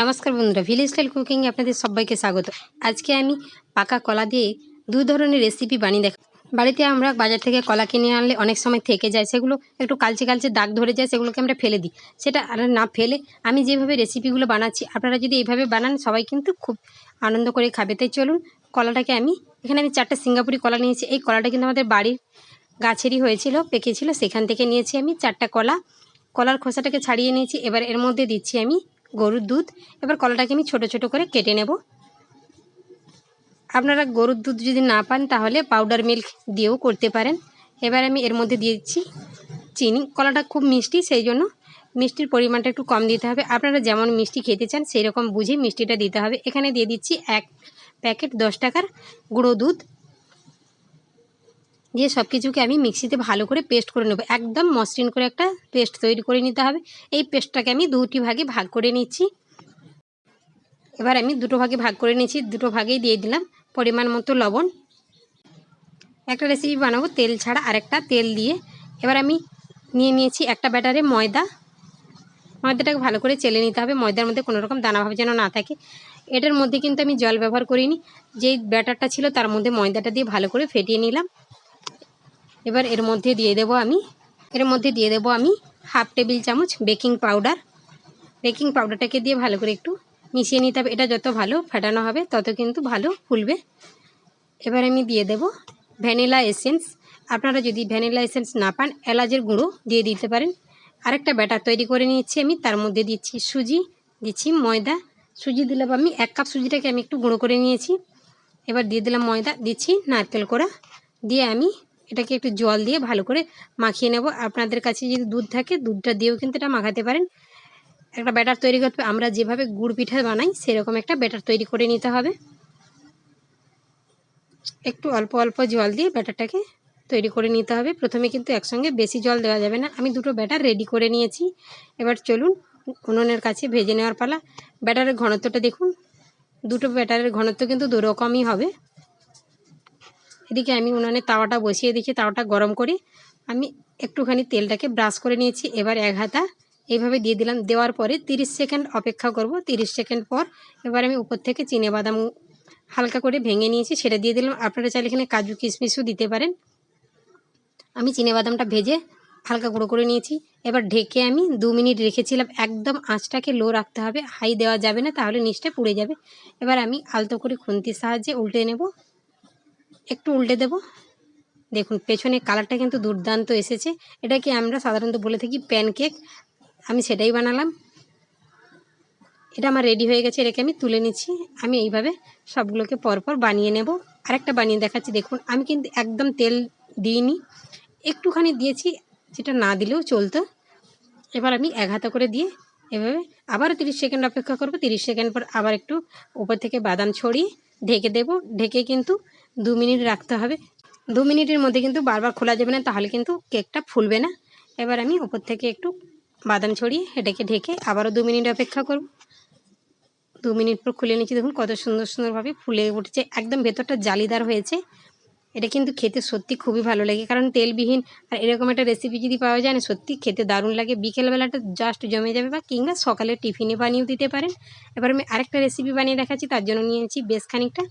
নমস্কার বন্ধুরা village style কুকিংয়ে আপনাদের সবাইকে স্বাগত। আজকে আমি পাকা কলা দিয়ে দু ধরনের রেসিপি বানিয়ে দেখ বাড়িতে আমরা বাজার থেকে কলা কিনে আনলে অনেক সময় থেকে যায়, সেগুলো একটু কালচে কালচে দাগ ধরে যায়, সেগুলোকে আমরা ফেলে দিই। সেটা আর না ফেলে আমি যেভাবে রেসিপিগুলো বানাচ্ছি, আপনারা যদি এইভাবে বানান, সবাই কিন্তু খুব আনন্দ করে খাবে। তাই চলুন, কলাটাকে আমি, এখানে আমি চারটে সিঙ্গাপুরি কলা নিয়েছি। এই কলাটা কিন্তু আমাদের বাড়ির গাছেরই হয়েছিল, পেকেছিল। সেখান থেকে নিয়েছি আমি চারটা কলা। কলার খোসাটাকে ছাড়িয়ে নিয়েছি। এবার এর মধ্যে দিচ্ছি আমি গরুর দুধ। এবার কলাটাকে আমি ছোট ছোট করে কেটে নেব। আপনারা গরুর দুধ যদি না পান, তাহলে পাউডার মিল্ক দিয়েও করতে পারেন। এবার আমি এর মধ্যে দিয়েছি চিনি। কলাটা খুব মিষ্টি, সেই জন্য মিষ্টির পরিমাণটা একটু কম দিতে হবে। আপনারা যেমন মিষ্টি খেতে চান সেই রকম বুঝে মিষ্টিটা দিতে হবে। এখানে দিয়ে দিচ্ছি এক প্যাকেট দশ টাকার গুঁড়ো দুধ। দিয়ে সব কিছুকে আমি মিক্সিতে ভালো করে পেস্ট করে নেব। একদম মসৃণ করে একটা পেস্ট তৈরি করে নিতে হবে। এই পেস্টটাকে আমি দুটি ভাগে ভাগ করে নিচ্ছি। এবার আমি দুটো ভাগে ভাগ করে নিয়েছি। দুটো ভাগেই দিয়ে দিলাম পরিমাণ মতো লবণ। একটা রেসিপি বানাবো তেল ছাড়া, আরেকটা তেল দিয়ে। এবার আমি নিয়ে নিয়েছি একটা ব্যাটারে ময়দা। ময়দাটাকে ভালো করে চেলে নিতে হবে। ময়দার মধ্যে কোনো রকম দানাভাব যেন না থাকে। এটার মধ্যে কিন্তু আমি জল ব্যবহার করিনি। যেই ব্যাটারটা ছিল তার মধ্যে ময়দাটা দিয়ে ভালো করে ফেটিয়ে নিলাম। এবার এর মধ্যে দিয়ে দেব আমি, এর মধ্যে দিয়ে দেব আমি হাফ টেবিল চামচ বেকিং পাউডার। বেকিং পাউডারটাকে দিয়ে ভালো করে একটু মিশিয়ে নিতে হবে। এটা যত ভালো ফাটানো হবে, তত কিন্তু ভালো ফুলবে। এবার আমি দিয়ে দেব ভ্যানিলা এসেন্স। আপনারা যদি ভ্যানিলা এসেন্স না পান, এলাচের গুঁড়ো দিয়ে দিতে পারেন। আরেকটা ব্যাটার তৈরি করে নিয়েছি আমি, তার মধ্যে দিচ্ছি সুজি, দিচ্ছি ময়দা। সুজি দিলাম আমি, এক কাপ সুজিটাকে আমি একটু গুঁড়ো করে নিয়েছি। এবার দিয়ে দিলাম ময়দা, দিচ্ছি নারকেল কোড়া। দিয়ে আমি এটাকে একটু জল দিয়ে ভালো করে মাখিয়ে নেব। আপনাদের কাছে যদি দুধ থাকে, দুধটা দিয়েও কিন্তু এটা মাখাতে পারেন। একটা ব্যাটার তৈরি করতে আমরা যেভাবে গুড় পিঠা বানাই, সেরকম একটা ব্যাটার তৈরি করে নিতে হবে। একটু অল্প অল্প জল দিয়ে ব্যাটারটাকে তৈরি করে নিতে হবে। প্রথমে কিন্তু একসঙ্গে বেশি জল দেওয়া যাবে না। আমি দুটো ব্যাটার রেডি করে নিয়েছি। এবার চলুন উনুনের কাছে ভেজে নেওয়ার পালা। ব্যাটারের ঘনত্বটা দেখুন। দুটো ব্যাটারের ঘনত্ব কিন্তু দুরকমই হবে। এদিকে আমি উনানে তাওয়াটা বসিয়ে দিয়েছি তাওয়াটা গরম করে। আমি একটুখানি তেলটাকে ব্রাশ করে নিয়েছি, এবার এক হাতা। এইভাবে দিয়ে দিলাম, দেওয়ার পরে 30 সেকেন্ড অপেক্ষা করব। 30 সেকেন্ড পর এবার আমি উপর থেকে চিনে বাদাম হালকা করে ভেঙে নিয়েছি, সেটা দিয়ে দিলাম। আপনারা চাইলে এখানে কাজু কিশমিশও দিতে পারেন। আমি চিনে বাদামটা ভেজে হালকা গুঁড়ো করে নিয়েছি। এবার ঢেকে আমি দু মিনিট রেখেছিলাম, একদম আঁচটাকে লো রাখতে হবে। হাই দেওয়া যাবে না, তাহলে নিচটা পুড়ে যাবে। এবার আমি আলতো করে খুন্তির সাহায্যে উল্টে নেব। একটু উল্টে দেব। দেখুন, পেছনে কালারটা কিন্তু দুর্দান্ত এসেছে। এটাকে আমরা সাধারণত বলে থাকি প্যানকেক। আমি সেটাই বানালাম। এটা আমার রেডি হয়ে গেছে, এটাকে আমি তুলে নিচ্ছি। আমি এইভাবে সবগুলোকে পরপর বানিয়ে নেব। আরেকটা বানিয়ে দেখাচ্ছি, দেখুন। আমি কিন্তু একদম তেল দিইনি। একটুখানি দিয়েছি, যেটা না দিলেও চলতো। এবার আমি এক হাতা করে দিয়ে এভাবে আবারও তিরিশ সেকেন্ড অপেক্ষা করব। তিরিশ সেকেন্ড পর আবার একটু উপর থেকে বাদাম ছড়িয়ে ঢেকে দেব। ঢেকে কিন্তু দু মিনিট রাখতে হবে। দু মিনিটের মধ্যে কিন্তু বারবার খোলা যাবে না, তাহলে কিন্তু কেকটা ফুলবে না। এবার আমি উপর থেকে একটু বাদাম ছড়িয়ে এটাকে ঢেকে আবারও দু মিনিট অপেক্ষা করব। দু মিনিট পর খুলে নিচ্ছি। দেখুন কত সুন্দর সুন্দরভাবে ফুলে উঠেছে। একদম ভেতরটা জালিদার হয়েছে। এটা কিন্তু খেতে সত্যি খুবই ভালো লাগে। কারণ তেলবিহীন আর এরকম একটা রেসিপি যদি পাওয়া যায়, না, সত্যি খেতে দারুণ লাগে। বিকেলবেলাটা জাস্ট জমে যাবে বা কিংবা সকালে টিফিনে বানিয়েও দিতে পারেন। এবার আমি আরেকটা রেসিপি বানিয়ে দেখাচ্ছি, তার জন্য নিয়েছি বেশ খানিকটা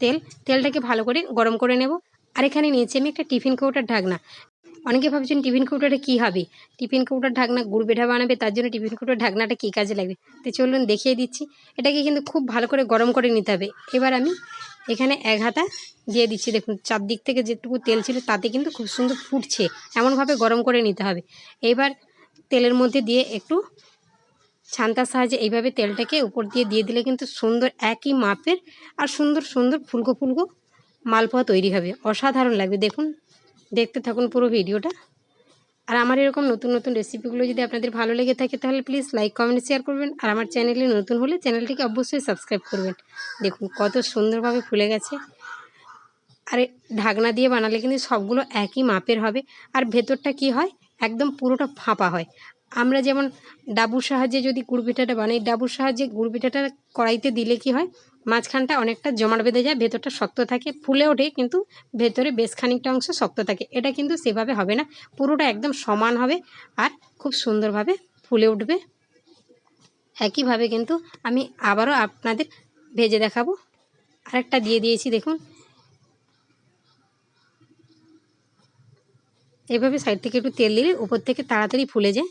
তেল। তেলটাকে ভালো করে গরম করে নেব। আর এখানে নিয়েছি আমি একটা টিফিন কৌটার ঢাকনা। অনেকে ভাবছেন টিফিন কৌটাটা কী হবে? টিফিন কৌটার ঢাকনা গুড় পিঠা বানাবে, তার জন্য টিফিন কৌটার ঢাকনাটা কী কাজে লাগবে? তো চলুন দেখিয়ে দিচ্ছি। এটাকে কিন্তু খুব ভালো করে গরম করে নিতে হবে। এবার আমি এখানে এক হাতা দিয়ে দিচ্ছি। দেখুন, চারদিক থেকে যেটুকু তেল ছিল তাতে কিন্তু খুব সুন্দর ফুটছে। এমনভাবে গরম করে নিতে হবে। এবার তেলের মধ্যে দিয়ে একটু ছান্তার সাহায্যে এইভাবে তেলটাকে উপর দিয়ে দিয়ে দিলে কিন্তু সুন্দর একই মাপের আর সুন্দর সুন্দর ফুলকো ফুলকো মালপোয়া তৈরি হবে। অসাধারণ লাগবে। দেখুন, দেখতে থাকুন পুরো ভিডিওটা। আর আমার এরকম নতুন নতুন রেসিপিগুলো যদি আপনাদের ভালো লেগে থাকে, তাহলে প্লিজ লাইক কমেন্ট শেয়ার করবেন। আর আমার চ্যানেলে নতুন হলে চ্যানেলটিকে অবশ্যই সাবস্ক্রাইব করবেন। দেখুন কত সুন্দরভাবে ফুলে গেছে। আর ঢাকনা দিয়ে বানালে কিন্তু সবগুলো একই মাপের হবে। আর ভেতরটা কি হয়? একদম পুরোটা ফাঁপা হয়। আমরা যেমন ডাবুর সাহায্যে যদি গুড় পিঠাটা বানাই ডাবুর সাহায্যে গুড় পিঠাটা কড়াইতে দিলে কি হয়? মাঝখানটা অনেকটা জমাট বেঁধে যায়, ভেতরটা শক্ত থাকে, ফুলে ওঠে কিন্তু ভেতরে বেশ খানিকটা অংশ শক্ত থাকে। এটা কিন্তু সেভাবে হবে না, পুরোটা একদম সমান হবে আর খুব সুন্দরভাবে ফুলে উঠবে। একইভাবে কিন্তু আমি আবারও আপনাদের ভেজে দেখাবো। আরেকটা দিয়ে দিয়েছি, দেখুন। এভাবে সাইড থেকে একটু তেল দিলে উপর থেকে তাড়াতাড়ি ফুলে যায়।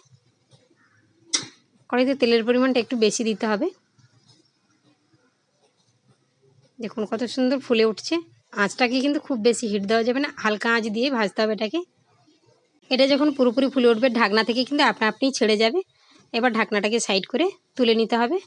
কড়াইতে তেলের পরিমাণটা একটু বেশি দিতে হবে। দেখুন কত সুন্দর ফুলে উঠছে। আঁচটাকে কিন্তু খুব বেশি হিট দেওয়া যাবে না, হালকা আঁচ দিয়ে ভাজতে হবে এটাকে। এটা যখন পুরোপুরি ফুলে উঠবে, ঢাকনা থেকে কিন্তু আপনা আপনিই ছেড়ে যাবে। এবার ঢাকনাটাকে সাইড করে তুলে নিতে হবে।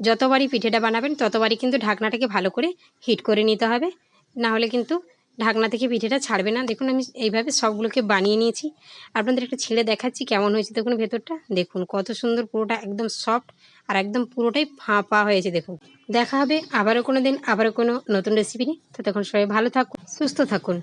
যতবারই পিঠেটা বানাবেন, ততবারই কিন্তু ঢাকনাটাকে ভালো করে হিট করে নিতে হবে। না হলে কিন্তু ঢাকনা থেকে পিঠেটা ছাড়বে না। দেখুন, আমি এইভাবে সবগুলোকে বানিয়ে নিয়েছি। আপনাদের একটা ছেলে দেখাচ্ছি কেমন হয়েছে দেখুন ভেতরটা। দেখুন, কত সুন্দর পুরোটা একদম সফট আর একদম পুরোটাই ফাঁপা হয়েছে দেখুন। দেখা হবে আবারও কোনো দিন আবারও কোনো নতুন রেসিপি নিয়ে। তো তখন সবাই ভালো থাকুন, সুস্থ থাকুন।